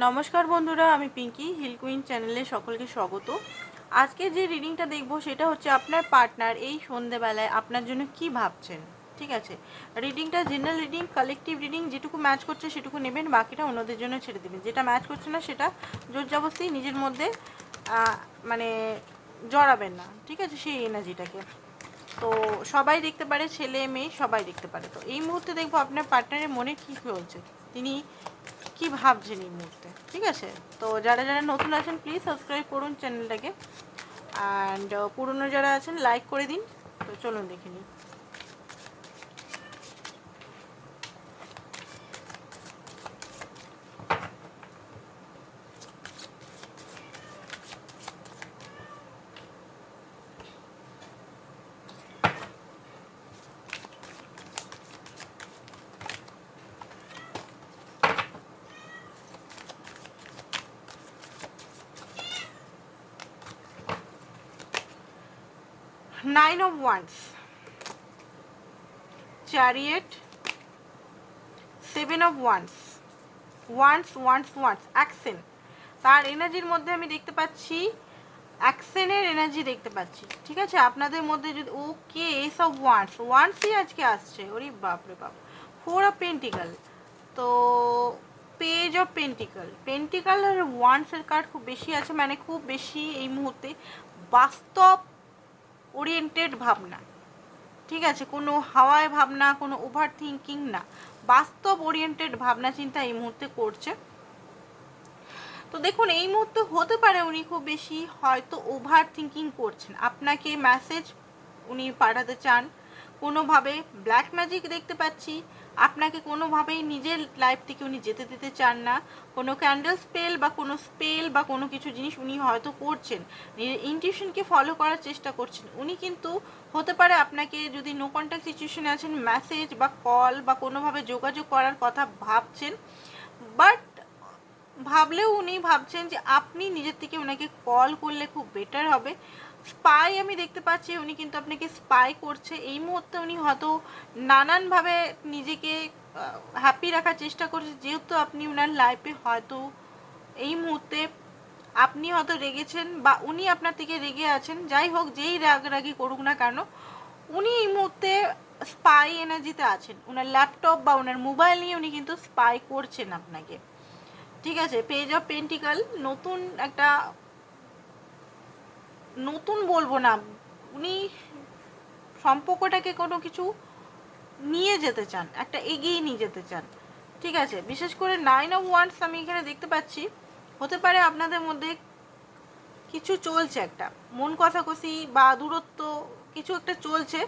নমস্কার বন্ধুরা, আমি পিঙ্কি হিল কুইন চ্যানেলে সকলকে স্বাগত। আজকে যে রিডিংটা দেখব সেটা হচ্ছে আপনার পার্টনার এই সন্ধেবেলায় আপনার জন্য কি ভাবছেন, ঠিক আছে? রিডিংটা জেনারেল রিডিং কালেকটিভ রিডিং যেটুকু ম্যাচ করছে সেটুকু নেবেন, বাকিটা অন্যদের জন্য ছেড়ে দেবেন। যেটা ম্যাচ করছে না সেটা জোর জবস্তি নিজের মধ্যে মানে জড়াবেন না, ঠিক আছে? সেই এনার্জিটাকে তো সবাই দেখতে পারে, ছেলে, মেয়ে সবাই দেখতে পারে। তো এই মুহূর্তে দেখব আপনার পার্টনারের মনে কী চলছে? তিনি কি ভাবছেন এই মুহূর্তে? ঠিক আছে? তো যারা যারা নতুন আছেন প্লিজ সাবস্ক্রাইব করুন চ্যানেলটাকে অ্যান্ড পুরনো যারা আছেন লাইক করে দিন। তো চলুন দেখে নিই। Nine of wands chariot seven of wands wands wands wands অ্যাকসেন তার এনার্জির মধ্যে আমি দেখতে পাচ্ছি অ্যাকসেনের এনার্জি দেখতে পাচ্ছি। ঠিক আছে? আপনাদের মধ্যে যদি, ওকে এসব ওয়ান্স ওয়ান্সই আজকে আসছে। ওরে বাপরে বাপ। ফোর অফ পেন্টিকাল তো পেজ অফ পেন্টিকাল পেন্টিকাল আর ওয়ান্সের কার্ড খুব বেশি আছে। মানে খুব বেশি এই মুহূর্তে বাস্তব ওরিয়েন্টেড ভাবনা। ঠিক আছে? কোনো হাওয়ায় ভাবনা, কোনো ওভার থিঙ্কিং না। বাস্তব ওরিয়েন্টেড ভাবনা চিন্তা এই মুহূর্তে করছে। তো দেখুন, এই মুহূর্তে হতে পারে উনি খুব বেশি হয়তো ওভার থিঙ্কিং করছেন। আপনাকে মেসেজ উনি পাঠাতে চান। কোনোভাবে ব্ল্যাক ম্যাজিক দেখতে পাচ্ছি। আপনাকে কোনোভাবেই নিজের লাইফ থেকে উনি যেতে দিতে চান না। কোনো ক্যান্ডেল স্পেল বা কোনো স্পেল বা কোনো কিছু জিনিস উনি হয়তো করছেন। নিজের ইনটিউশনকে ফলো করার চেষ্টা করছেন। উনি কিন্তু হতে পারে আপনাকে যদি নো কন্ট্যাক্ট সিচুয়েশনে আছেন মেসেজ বা কল বা কোনোভাবে যোগাযোগ করার কথা ভাবছেন বাট ভাবলেও উনি ভাবছেন যে আপনি নিজের থেকে ওনাকে কল করলে খুব বেটার হবে। স্পাই আমি দেখতে পাচ্ছি, উনি কিন্তু আপনাকে স্পাই করছে। এই মুহূর্তে উনি হয়তো নানানভাবে নিজেকে হ্যাপি রাখার চেষ্টা করছে, যেহেতু আপনি ওনার লাইফে হয়তো এই মুহূর্তে আপনি হয়তো রেগেছেন বা উনি আপনার থেকে রেগে আছেন। যাই হোক, যেই রাগরাগি করুক না কেন, উনি এই মুহূর্তে স্পাই এনার্জিতে আছেন। ওনার ল্যাপটপ বা ওনার মোবাইল নিয়ে উনি কিন্তু স্পাই করছেন আপনাকে। ঠিক আছে পেজ অফ পেন্টিকাল নতুন একটা নতুন বলব না, উনি সম্পর্কটাকে কোনো কিছু নিয়ে যেতে চান, একটা এগিয়ে নিয়ে যেতে চান। ঠিক আছে, বিশেষ করে নাইন অফ ওয়ান্স আমি এখানে দেখতে পাচ্ছি, হতে পারে আপনাদের মধ্যে কিছু চলছে একটা। মন কষাকষি বা দূরত্ব কিছু একটা চলছে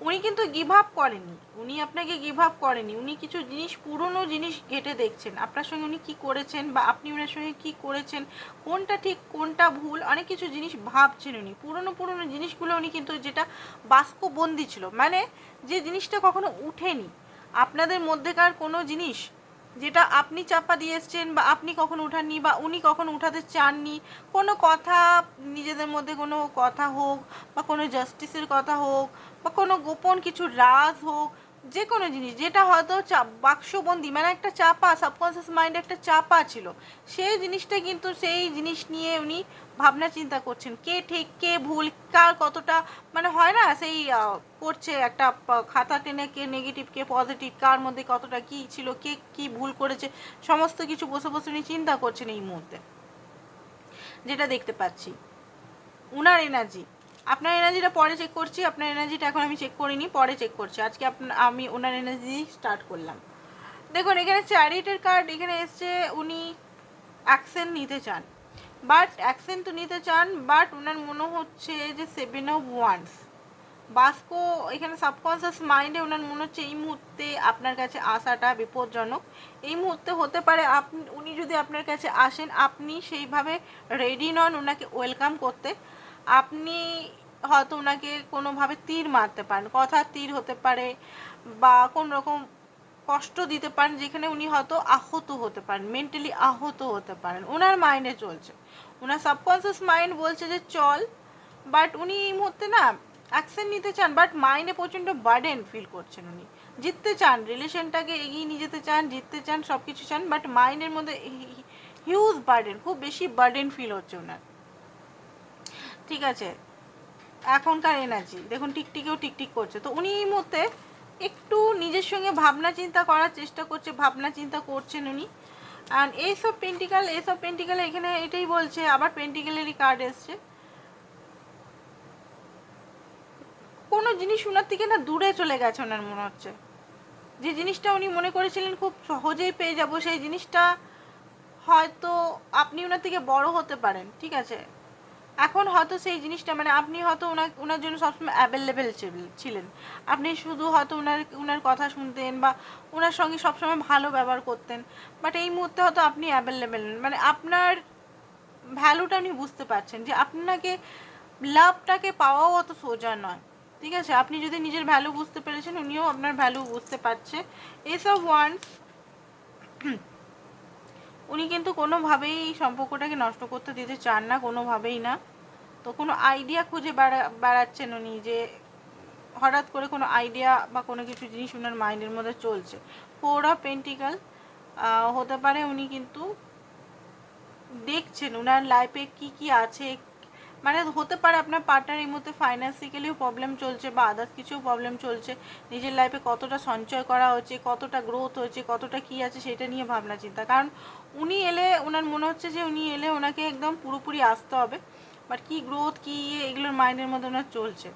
উনি কিন্তু গিভ আপ করেনি উনি আপনাকে গিভ আপ করেনি উনি কিছু জিনিস, পুরনো জিনিস ঘেটে দেখছেন। আপনার সঙ্গে উনি কি করেছেন বা আপনি ওনার সঙ্গে কি করেছেন, কোনটা ঠিক, কোনটা ভুল, অনেক কিছু জিনিস ভাবছেন উনি। পুরনো পুরনো জিনিসগুলো উনি কিন্তু যেটা বাস্কবন্দি ছিল। মানে যে জিনিসটা কখনো উঠেনি। আপনাদের মধ্যেকার কোনো জিনিস যেটা আপনি চাপা দিয়ে এসছেন বা আপনি কখন উঠাননি বা উনি কখন উঠাতে চাননি, কোনো কথা নিজেদের মধ্যে কোনো কথা হোক বা কোনো জাস্টিসের কথা হোক বা কোনো গোপন কিছু রাজ হোক যে কোনো জিনিস, যেটা হয়তো চাপ বাক্সবন্দি মানে একটা চাপা সাবকনসিয়াস মাইন্ডে একটা চাপা ছিল, সেই জিনিসটা কিন্তু সেই জিনিস নিয়ে উনি ভাবনা চিন্তা করছেন, কে ঠিক, কে ভুল, কার কতটা মানে হয় না সেই করছে একটা খাতা টেনে কে নেগেটিভ কে পজিটিভ কার মধ্যে কতটা কি ছিল, কে কি ভুল করেছে, সমস্ত কিছু বসে বসে উনি চিন্তা করছেন এই মুহূর্তে। যেটা দেখতে পাচ্ছি, উনার এনার্জি আপনার এনার্জিটা পরে চেক করছি, আপনার এনার্জিটা এখন আমি চেক করিনি, পরে চেক করছি। আজকে আমি ওনার এনার্জি স্টার্ট করলাম। দেখুন, এখানে চ্যারিটের কার্ড এখানে এসছে, উনি অ্যাকশন নিতে চান। বাট অ্যাকশন তো নিতে চান বাট ওনার মনে হচ্ছে যে সেভেন অফ ওয়ান্স বাস্কো এখানে সাবকনসিয়াস মাইন্ডে ওনার মনে হচ্ছে, এই মুহূর্তে আপনার কাছে আসাটা বিপজ্জনক। এই মুহূর্তে হতে পারে আপনি উনি যদি আপনার কাছে আসেন, আপনি সেইভাবে রেডি নন ওনাকে ওয়েলকাম করতে। আপনি হয়তো ওনাকে কোনোভাবে তীর মারতে পারেন কথার তীর হতে পারে বা কোন রকম কষ্ট দিতে পারেন যেখানে উনি হয়তো আহত হতে পারেন মেন্টালি আহত হতে পারেন। ওনার মাইন্ডে চলছে। ওনার সাবকনসিয়াস মাইন্ড বলছে যে চল বাট উনি এই মুহূর্তে না অ্যাকশন নিতে চান বাট মাইন্ডে প্রচণ্ড বার্ডেন ফিল করছেন উনি। জিততে চান রিলেশনটাকে এগিয়ে নিয়ে যেতে চান, জিততে চান সব কিছু চান বাট মাইন্ডের মধ্যে হিউজ বার্ডেন খুব বেশি বার্ডেন ফিল হচ্ছে ওনার ঠিক আছে। এখনকার এনার্জি দেখুন টিকটিকেও টিকটিক করছে। তো উনি এই মুহূর্তে একটু নিজের সঙ্গে ভাবনা চিন্তা করার চেষ্টা করছে, ভাবনা চিন্তা করছেন উনি। অ্যান্ড এইসব পেন্টিকাল এইসব পেন্টিকাল এখানে এটাই বলছে, আবার পেন্টিকালেরই কার্ড এসছে। কোনো জিনিস ওনার থেকে না দূরে চলে গেছে ওনার, মনে হচ্ছে। যে জিনিসটা উনি মনে করেছিলেন খুব সহজেই পেয়ে যাব, সেই জিনিসটা হয়তো আপনি ওনার থেকে বড় হতে পারেন, ঠিক আছে? এখন হয়তো সেই জিনিসটা মানে আপনি হয়তো ওনার ওনার জন্য সবসময় অ্যাভেলেবেল ছিলেন। আপনি শুধু হয়তো ওনার ওনার কথা শুনতেন বা ওনার সঙ্গে সবসময় ভালো ব্যবহার করতেন বাট এই মুহূর্তে হয়তো আপনি অ্যাভেলেবেল মানে আপনার ভ্যালুটা আপনি বুঝতে পারছেন যে আপনাকে লাভটাকে পাওয়াও অত সোজা নয়। ঠিক আছে? আপনি যদি নিজের ভ্যালু বুঝতে পেরেছেন, উনিও আপনার ভ্যালু বুঝতে পারছে। এসব ওয়ান্স উনি কিন্তু কোনোভাবেই এই সম্পর্কটাকে নষ্ট করতে দিতে চান না, কোনোভাবেই না। তো কোনো আইডিয়া খুঁজে বেড়া, বেড়াচ্ছেন উনি যে হঠাৎ করে কোনো আইডিয়া বা কোনো কিছু জিনিস ওনার মাইন্ডের মধ্যে চলছে। ফোর অফ পেন্টিকাল হতে পারে উনি কিন্তু দেখছেন ওনার লাইফে কি কি আছে মানে হতে পারে আপনার পার্টনার এই মুহূর্তে ফাইন্যান্সিক্যালিও প্রবলেম চলছে বা আদার্স কিছু প্রবলেম চলছে। নিজের লাইফে কতটা সঞ্চয় করা হচ্ছে, কতটা গ্রোথ হয়েছে কতটা কি আছে সেটা নিয়ে ভাবনা, চিন্তা। কারণ উনি এলে ওনার মনে হচ্ছে যে উনি এলে ওনাকে একদম পুরোপুরি আসতে হবে। বাট কি গ্রোথ কী ইয়ে এগুলোর মাইন্ডের মধ্যে ওনার চলছে।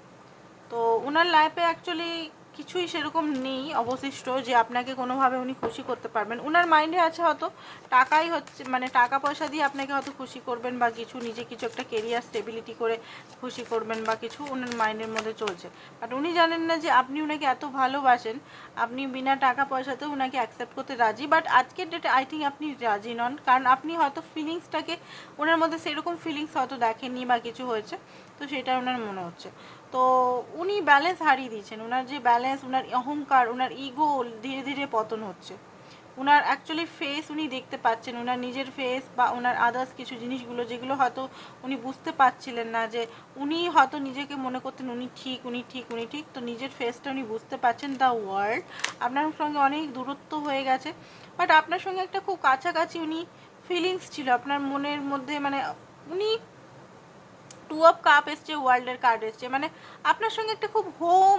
তো ওনার লাইফে অ্যাকচুয়ালি কিছুই সেরকম নেই, অবশিষ্ট যে আপনাকে কোনোভাবে উনি খুশি করতে পারবেন। ওনার মাইন্ডে আছে হয়তো টাকাই হচ্ছে মানে টাকা পয়সা দিয়ে আপনাকে হয়তো খুশি করবেন বা কিছু, নিজে কিছু একটা কেরিয়ার স্টেবিলিটি করে খুশি করবেন বা কিছু ওনার মাইন্ডের মধ্যে চলছে। বাট উনি জানেন না যে আপনি ওনাকে এত ভালোবাসেন, আপনি বিনা টাকা পয়সাতেও ওনাকে অ্যাকসেপ্ট করতে রাজি। বাট আজকের ডেটে আই থিঙ্ক আপনি রাজি নন, কারণ আপনি হয়তো ফিলিংসটাকে ওনার মধ্যে সেরকম ফিলিংস হয়তো দেখেননি বা কিছু হয়েছে। তো সেটা ওনার মনে হচ্ছে। তো উনি ব্যালেন্স হারিয়ে দিয়েছেন। ওনার যে ব্যালেন্স ওনার অহংকার ওনার ইগো ধীরে ধীরে পতন হচ্ছে। ওনার অ্যাকচুয়ালি ফেস উনি দেখতে পাচ্ছেন ওনার নিজের ফেস বা ওনার আদার্স কিছু জিনিসগুলো যেগুলো হয়তো উনি বুঝতে পারছিলেন না যে উনি হয়তো নিজেকে মনে করতেন উনি ঠিক উনি ঠিক উনি ঠিক। তো নিজের ফেসটা উনি বুঝতে পারছেন দ্য ওয়ার্ল্ড আপনার সঙ্গে অনেক দূরত্ব হয়ে গেছে। বাট আপনার সঙ্গে একটা খুব কাছাকাছি উনি ফিলিংস ছিল। আপনার মনের মধ্যে মানে উনি টু অফ কাপ এসছে ওয়ার্ল্ডের কার্ড এসছে। মানে আপনার সঙ্গে একটা খুব হোম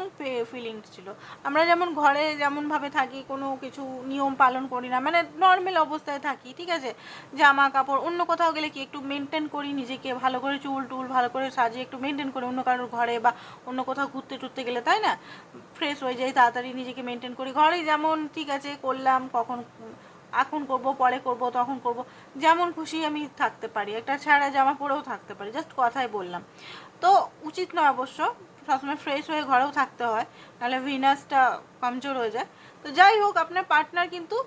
ফিলিংস ছিল। আমরা যেমন ঘরে যেমনভাবে থাকি, কোনো কিছু নিয়ম পালন করি না মানে নর্মাল অবস্থায় থাকি, ঠিক আছে? জামা কাপড় অন্য কোথাও গেলে কি একটু মেনটেন করি নিজেকে, ভালো করে চুল টুল ভালো করে সাজিয়ে একটু মেনটেন করি, অন্য কারোর ঘরে বা অন্য কোথাও ঘুরতে টুরতে গেলে, তাই না? ফ্রেশ হয়ে যাই, তাড়াতাড়ি নিজেকে মেনটেন করি। ঘরে যেমন, ঠিক আছে, করলাম, কখন এখন করব, পরে করব, তখন করব। যেমন খুশি আমি থাকতে পারি, একটা ছাড়া জামা পরেও থাকতে পারি জাস্ট কথাই বললাম। তো উচিত নয় অবশ্য, সবসময় ফ্রেশ হয়ে ঘরেও থাকতে হয়, নাহলে ভিনাসটা কমজোর হয়ে যায়। তো যাই হোক, আপনার পার্টনার কিন্তু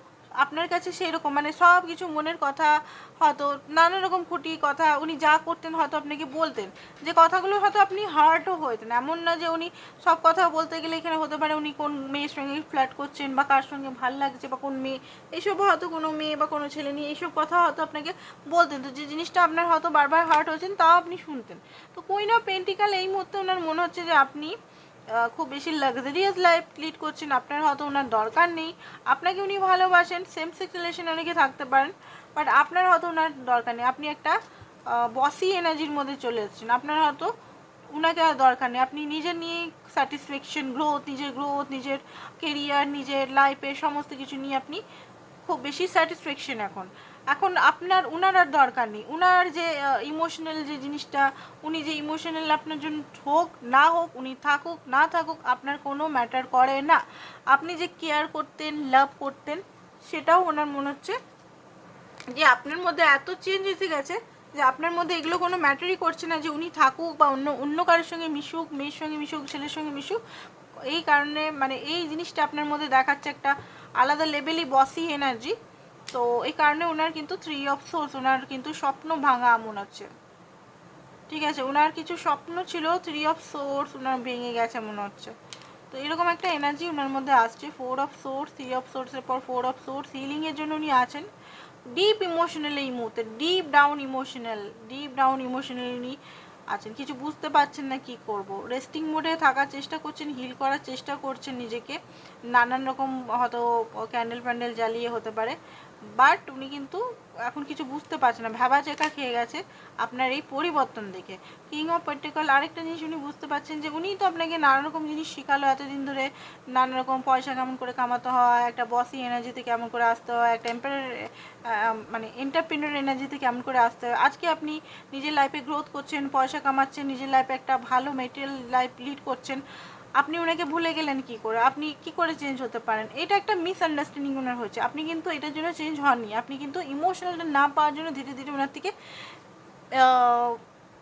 আপনার কাছে সেই রকম মানে সব কিছু মনের কথা হয়তো, নানা রকম খুঁটি কথা, উনি যা করতেন হয়তো আপনাকে বলতেন। যে কথাগুলো হয়তো আপনি হার্টও হইতেন। এমন না যে উনি সব কথা বলতে গেলে এখানে হতে পারে উনি কোন মেয়ের সঙ্গে ফ্ল্যাট করছেন বা কার সঙ্গে ভালো লাগছে বা কোন মেয়ে এইসব হয়তো কোনো মেয়ে বা কোনো ছেলে নিয়ে এইসব কথা হয়তো আপনাকে বলতেন। তো যে জিনিসটা আপনার হয়তো বারবার হার্ট হয়েছেন, তাও আপনি শুনতেন। তো কুইন অফ পেন্টিকাল এই মুহূর্তে ওনার মনে হচ্ছে যে আপনি খুব বেশি লাক্সারিয়াস লাইফ লিড করছেন। আপনার হয়তো ওনার দরকার নেই। আপনাকে উনি ভালোবাসেন সেম সেক্স রিলেশন অনেকে থাকতে পারেন বাট আপনার হয়তো ওনার দরকার নেই। আপনি একটা বসি এনার্জির মধ্যে চলে এসেছেন। আপনার হয়তো ওনাকে আর দরকার নেই। আপনি নিজের নিয়ে স্যাটিসফ্যাকশন গ্রোথ নিজের গ্রোথ নিজের কেরিয়ার নিজের লাইফের সমস্ত কিছু নিয়ে আপনি খুব বেশি স্যাটিসফ্যাকশন এখন। এখন আপনার, উনার আর দরকার নেই। উনার যে ইমোশনাল যে জিনিসটা, উনি যে ইমোশনাল আপনার জন্য হোক, না হোক, উনি থাকুক, না থাকুক, আপনার কোনো ম্যাটার করে না। আপনি যে কেয়ার করতেন লাভ করতেন, সেটাও ওনার মনে হচ্ছে যে আপনার মধ্যে এত চেঞ্জ এসে গেছে যে আপনার মধ্যে এগুলো কোনো ম্যাটারই করছে না যে উনি থাকুক বা অন্য অন্য কারোর সঙ্গে মিশুক, মেয়ের সঙ্গে মিশুক, ছেলের সঙ্গে মিশুক। এই কারণে মানে এই জিনিসটা আপনার মধ্যে দেখাচ্ছে একটা আলাদা লেভেলই বসি এনার্জি তো এই কারণে ওনার কিন্তু থ্রি অফ সোর্স ওনার কিন্তু স্বপ্ন ভাঙা মনে হচ্ছে ঠিক আছে, ওনার কিছু স্বপ্ন ছিল থ্রি অফ সোর্স ওনার ভেঙে গেছে মনে হচ্ছে। তো এরকম একটা এনার্জি ওনার মধ্যে আসছে four of swords three of সোর্সের পর ফোর অফ সোর্স হিলিংয়ের জন্য উনি আছেন। ডিপ ইমোশনাল এই মুহূর্তে deep down emotional deep down emotional উনি আছেন। কিছু বুঝতে পারছেন না কি করব। রেস্টিং মোডে থাকার চেষ্টা করছেন হিল করার চেষ্টা করছেন নিজেকে। নানান রকম হয়তো ক্যান্ডেল প্যান্ডেল জ্বালিয়ে হতে পারে। বাট উনি কিন্তু এখন কিছু বুঝতে পারছে না। ভেবা চেকা খেয়ে গেছে আপনার এই পরিবর্তন দেখে। কিং অফ পেন্টিকল আরেকটা জিনিস উনি বুঝতে পারছেন যে উনিই তো আপনাকে নানা রকম জিনিস শেখালো, এতদিন ধরে নানা রকম পয়সা কেমন করে কামাতে হয়, একটা বসি এনার্জিতে কেমন করে আসতে হয়, একটা এম্পায়ার মানে এন্টারপ্রেনার এনার্জিতে কেমন করে আসতে হয়। আজকে আপনি নিজের লাইফে গ্রোথ করছেন, পয়সা কামাচ্ছেন, নিজের লাইফে একটা ভালো মেটেরিয়াল লাইফ লিড করছেন। আপনি ওনাকে ভুলে গেলেন কি করে? আপনি কি করে চেঞ্জ হতে পারেন? এটা একটা মিসআন্ডারস্ট্যান্ডিং ওনার হয়েছে। আপনি কিন্তু এটার জন্য চেঞ্জ হননি। আপনি কিন্তু ইমোশনালটা না পাওয়ার জন্য ধীরে ধীরে ওনার থেকে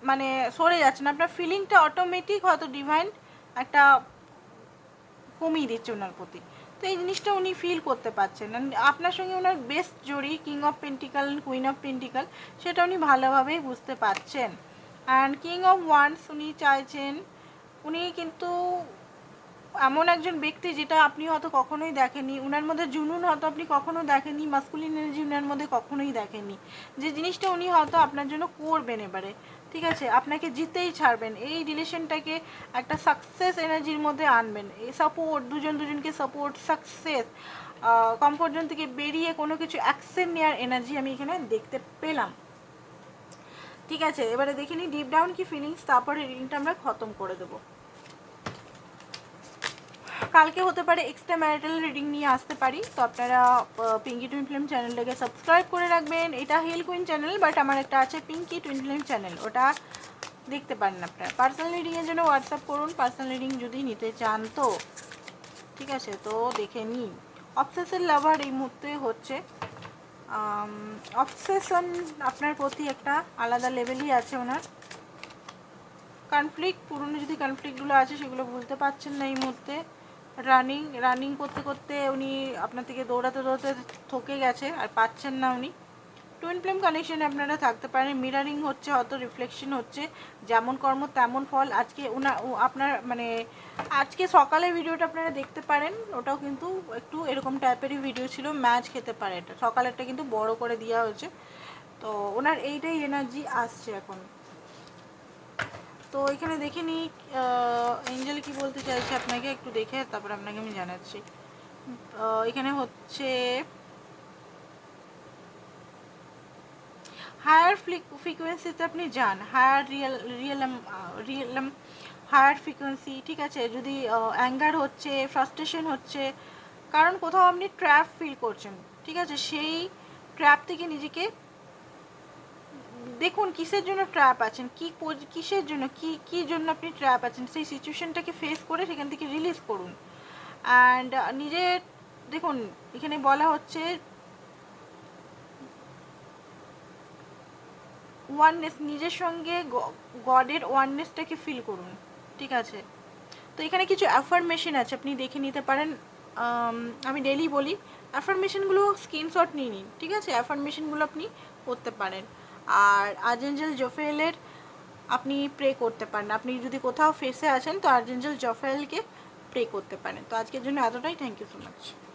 মানে সরে যাচ্ছেন। আপনার ফিলিংটা অটোমেটিক হয়তো ডিভাইন একটা কমিয়ে দিচ্ছে ওনার প্রতি। তো এই জিনিসটা উনি ফিল করতে পারছেন। আপনার সঙ্গে ওনার best Jodi king of pentacle queen of pentacle সেটা উনি ভালোভাবেই বুঝতে পারছেন। অ্যান্ড কিং অফ ওয়ান্স উনি চাইছেন, উনি কিন্তু এমন একজন ব্যক্তি যেটা আপনি হয়তো কখনোই দেখেননি। উনার মধ্যে জুনুন হয়তো আপনি কখনো দেখেননি মাস্কুলিন এনার্জি উনার মধ্যে কখনোই দেখেননি। যে জিনিসটা উনি হয়তো আপনার জন্য করবেন এবারে, ঠিক আছে? আপনাকে জিতেই ছাড়বেন। এই রিলেশনটাকে একটা সাকসেস এনার্জির মধ্যে আনবেন। এই সাপোর্ট দুজন দুজনকে সাপোর্ট সাকসেস কমফোর্ট জোন থেকে বেরিয়ে কোনো কিছু অ্যাকশন নেওয়ার এনার্জি আমি এখানে দেখতে পেলাম। ঠিক আছে? এবারে দেখিনি ডিপ ডাউন কি ফিলিংস তারপরে রিডিংটা আমরা খতম করে দেবো। কালকে হতে পারে এক্সট্রা ম্যারিটাল রিডিং নিয়ে আসতে পারি। তো আপনারা পিঙ্কি টুইন ফিল্ম চ্যানেলটাকে সাবস্ক্রাইব করে রাখবেন। এটা হেল কুইন চ্যানেল বাট আমার একটা আছে পিঙ্কি টুইন ফিল্ম চ্যানেল ওটা দেখতে পারেন আপনারা। পার্সোনাল রিডিংয়ের জন্য হোয়াটসঅ্যাপ করুন। পার্সোনাল রিডিং যদি নিতে চান তো। ঠিক আছে, তো দেখে নিন। অবসেসের লাভার এই মুহূর্তে হচ্ছে। অবসেশন আপনার প্রতি একটা আলাদা লেভেলই আছে ওনার। কনফ্লিক্ট পুরনো যদি কনফ্লিক্টগুলো আছে, সেগুলো বুঝতে পারছেন না এই মুহূর্তে। রানিং রানিং করতে করতে উনি আপনার থেকে দৌড়াতে দৌড়াতে থকে গেছে, আর পাচ্ছেন না উনি। টুইন ফ্লেম কানেকশনে আপনারা থাকতে পারেন মিরারিং হচ্ছে, অত রিফ্লেকশন হচ্ছে, যেমন কর্ম তেমন ফল। আজকে ওনা আপনার মানে আজকে সকালে ভিডিওটা আপনারা দেখতে পারেন, ওটাও কিন্তু একটু এরকম টাইপেরই ভিডিও ছিল ম্যাচ খেতে পারে এটা। সকালেরটা কিন্তু বড় করে দেওয়া হয়েছে। তো ওনার এইটাই এনার্জি আসছে এখন। তো এখানে দেখে নিই এঞ্জেল কি বলতে চাইছে আপনাকে একটু দেখে, তারপর আপনাকে আমি জানাচ্ছি। এখানে হচ্ছে হায়ার ফ্রিকোয়েন্সিতে আপনি যান higher real realm higher frequency ঠিক আছে? যদি অ্যাঙ্গার হচ্ছে ফ্রাস্ট্রেশন হচ্ছে, কারণ কোথাও আপনি ট্র্যাপ ফিল করছেন, ঠিক আছে? সেই ট্র্যাপ থেকে নিজেকে দেখুন, কিসের জন্য ট্র্যাপ আছেন? কি কিসের জন্য? কি কি জন্য আপনি ট্র্যাপ আছেন? সেই সিচুয়েশনটাকে ফেস করে সেখান থেকে রিলিজ করুন। অ্যান্ড নিজের দেখুন, এখানে বলা হচ্ছে ওয়াননেস নিজের সঙ্গে গডের ওয়াননেসটাকে ফিল করুন। ঠিক আছে? তো এখানে কিছু অ্যাফার্মেশন আছে, আপনি দেখে নিতে পারেন। আমি ডেলি বলি অ্যাফার্মেশনগুলো স্ক্রিনশট নিয়ে নিন। ঠিক আছে? অ্যাফার্মেশনগুলো আপনি করতে পারেন। আর আর্জেঞ্জেল জোফেলের আপনি প্রে করতে পারেন। আপনি যদি কোথাও ফেসে আছেন, তো আর্জেঞ্জেল জোফেলকে প্রে করতে পারেন। তো আজকের জন্য এতটাই। Thank you so much